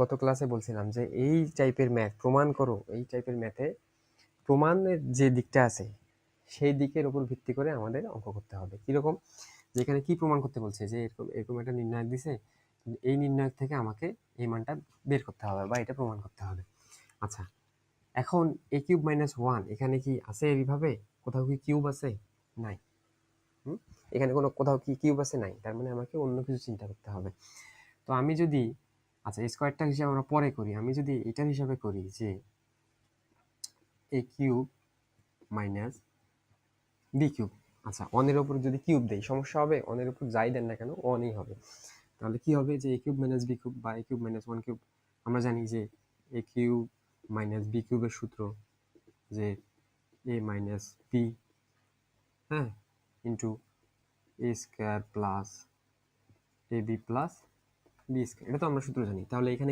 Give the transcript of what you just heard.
গত ক্লাসে বলছিলাম যে এই টাইপের ম্যাথ প্রমাণ করো, এই টাইপের ম্যাথে প্রমাণের যে দিকটা আছে, সেই দিকের উপর ভিত্তি করে আমাদের অঙ্ক করতে হবে। কীরকম? যেখানে কি প্রমাণ করতে বলছে? যে এরকম এরকম একটা নির্ণায়ক দিছে, এই নির্ণায়ক থেকে আমাকে এই মানটা বের করতে হবে বা এটা প্রমাণ করতে হবে। আচ্ছা এখন এ কিউব মাইনাস ওয়ান এখানে কি আছে এইভাবে? কোথাও কি কিউব আছে? নাই? এখানে কোনো, কোথাও কি কিউব আছে? নাই। তার মানে আমাকে অন্য কিছু চিন্তা করতে হবে। তো আমি যদি আচ্ছা স্কোয়ারটা হিসাবে আমরা পরে করি। আমি যদি এটার হিসাবে করি যে a cube minus b cube আচ্ছা অনের উপর যদি কিউব দেই, সমস্যা হবে? অনের উপর যাই দেন না কেন অনই হবে। তাহলে কি হবে যে a cube minus b cube বা a cube minus one cube আমরা জানি যে এ কিউব মাইনাস বি কিউবের সূত্র যে এ মাইনাস বি হ্যাঁ? Into a square plus a b plus square এটা তো আমরা সূত্র জানি। তাহলে এখানে